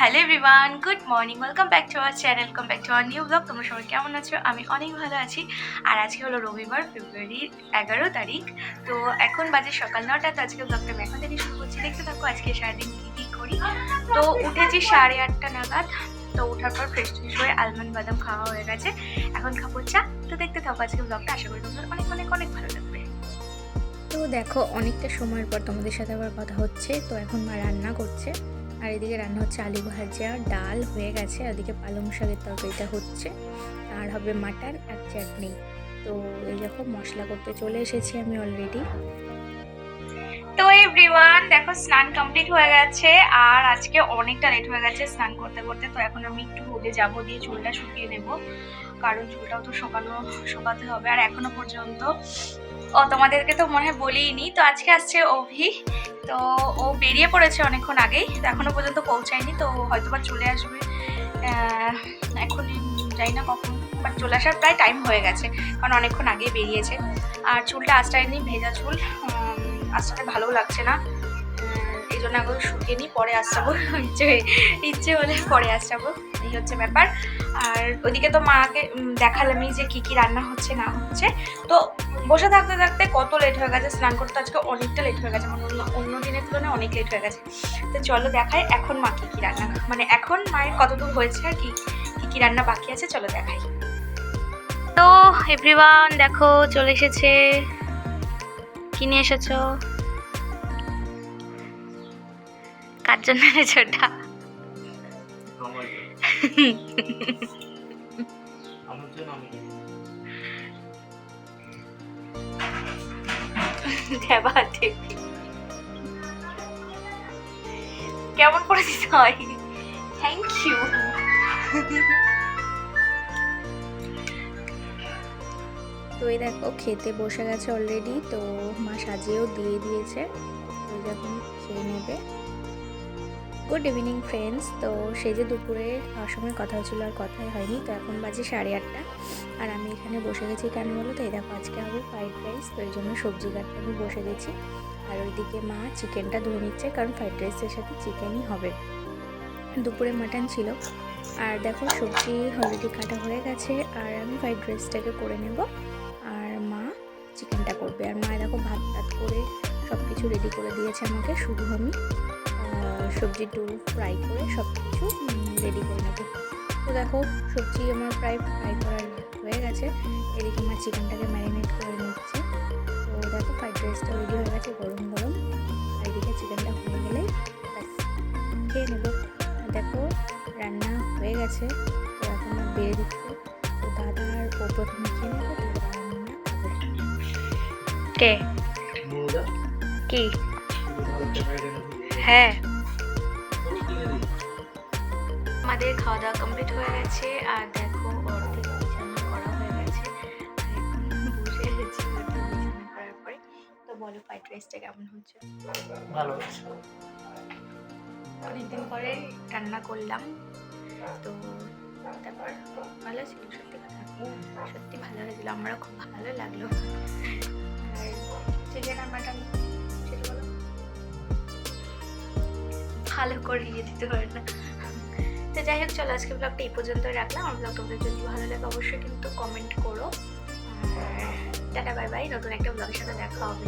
Hello everyone good morning welcome back to our channel welcome back to our new blog তোমরা সবাই কেমন আছো? আমি অনেক ভালো আছি। আর আজকে হলো রবিবার ফেব্রুয়ারির এগারো তারিখ। তো এখন বাজে সকাল নটা, তো আজকে ব্লগটা আমি এখন থেকে শুরু করছি। দেখতে থাকো আজকে সারাদিন কী কী করি। তো উঠেছি সাড়ে আটটা নাগাদ। তো ওঠার পর ফ্রেশ ট্রেশ হয়ে আলমন্ড বাদাম খাওয়া হয়ে গেছে। এখন খাব চা। তো দেখতে থাকো আজকে ব্লগটা আশা করি তোমাদের অনেক অনেক অনেক ভালো লাগবে। তো দেখো, অনেকটা সময়ের পর তোমাদের সাথে আবার কথা হচ্ছে। তো এখন মা রান্না করছে। আর এদিকে রান্না হচ্ছে আলু ভাজা, ডাল হয়ে গেছে। ওদিকে পালং শাকের তরকারিটা হচ্ছে। আর হবে মাটন আর চাটনি। তো এই দেখো, মশলা করতে চলে এসেছি আমি অলরেডি তো এভরিওয়ান দেখো, স্নান কমপ্লিট হয়ে গেছে। আর আজকে অনেকটা লেট হয়ে গেছে স্নান করতে করতে। তো এখন আমি একটু রোদে যাব দিয়ে চুলটা শুকিয়ে নেব। কারণ চুলটাও তো শুকানো, শুকাতে হবে। আর এখনও পর্যন্ত, ও তোমাদেরকে তো মনে হয় বলিনি। তো আজকে আসছে অভি। তো ও বেরিয়ে পড়েছে অনেকক্ষণ আগেই। তো এখনও পর্যন্ত পৌঁছায়নি, তো হয়তো বা চলে আসবে এখন যাই না কখন বাট চলে আসার প্রায় টাইম হয়ে গেছে, কারণ অনেকক্ষণ আগেই বেরিয়েছে। আর চুলটা আস্তায়নি ভেজা চুল আস্তাতে ভালোও ভালো লাগছে না। এই জন্য আগে শুকিয়ে নিই পরে আসছাবো। ইচ্ছে ইচ্ছে হলে পরে আসছাবো, এই হচ্ছে ব্যাপার। আর ওদিকে তো মাকে দেখালামই যে কী কী রান্না হচ্ছে, না হচ্ছে। তো বসে থাকতে থাকতে কত লেট হয়ে গেছে, স্নান করতে আজকে অনেকটা লেট হয়ে গেছে মানে অন্য অন্য দিনের তুলনায় অনেক লেট হয়ে গেছে। তো চলো দেখাই এখন মা কী কী রান্না মানে এখন মায়ের কত দূর হয়েছে আর কি কী কী রান্না বাকি আছে, চলো দেখাই। তো এভরিওয়ান দেখো, চলে এসেছে। কিনে এসেছ? কার জন্য কেমন করে দিতে হয় থ্যাংক ইউ তো এই দেখো, খেতে বসে গেছে অলরেডি তো মা সাজিয়েও দিয়ে দিয়েছে। তো যখন খেয়ে নেবে। গুড ইভিনিং ফ্রেন্ডস তো সেই যে দুপুরে খাওয়ার সময় কথা হচ্ছিল আর কথাই হয়নি, তো এখন বাজে সাড়ে আটটা। আর আমি এখানে বসে গেছি কেন বলো তো? এই দেখো, আজকে হবে ফ্রাইড রাইস তো এই জন্য সবজি কাটতে আমি বসে গেছি। আর ওইদিকে মা চিকেনটা ধুয়ে নিচ্ছে, কারণ ফ্রাইড রাইসের সাথে চিকেনই হবে। দুপুরে মাটন ছিল। আর দেখো, সবজি অলরেডি কাটা হয়ে গেছে, আর আমি ফ্রাইড রাইসটাকে করে নেব। আর মা চিকেনটা করবে। আর মা দেখো ভাত ভাত করে সব কিছু রেডি করে দিয়েছে আমাকে, শুধু আমি। সবজি টু ফ্রাই করে সব কিছু রেডি করে নেব। তো দেখো সবজি আমার প্রায় ফ্রাই করার হয়ে গেছে। এদিকে আমার চিকেনটাকে ম্যারিনেট করে নিচ্ছে। তো দেখো ফ্রাইড রাইসটা রেডি হয়ে গেছে গরম গরম। আর এদিকে চিকেনটা হয়ে গেলে খেয়ে নেব। দেখো রান্না হয়ে গেছে। তো এখন আর বেড়ে দিচ্ছে। তো দাদা আর ও প্রথমে খেয়ে নেবে কে? কি? হ্যাঁ। আমাদের খাওয়া দাওয়া কমপ্লিট হয়ে গেছে আর দেখো অর্ধেক বিছানা করা হয়ে গেছে। বসে বিছানা করার পরে। তো বলো ফ্রাইড রাইসটা কেমন হচ্ছে? ভালো আছে। অনেকদিন পরে রান্না করলাম। তো তারপর ভালো ছিল সত্যি কথা। সত্যি ভালো হয়েছিল আমারও খুব ভালো লাগল। আর চিকেন আর মাটন ভালো করে নিয়ে দিতে পারে না। তো যাই হোক, চলো আজকে ব্লগটা এই পর্যন্ত রাখলাম। আমার ব্লগ তোমাদের যদি ভালো লাগে, অবশ্যই কিন্তু কমেন্ট করো। টাটা বাই বাই নতুন একটা ব্লগের সাথে দেখা হবে।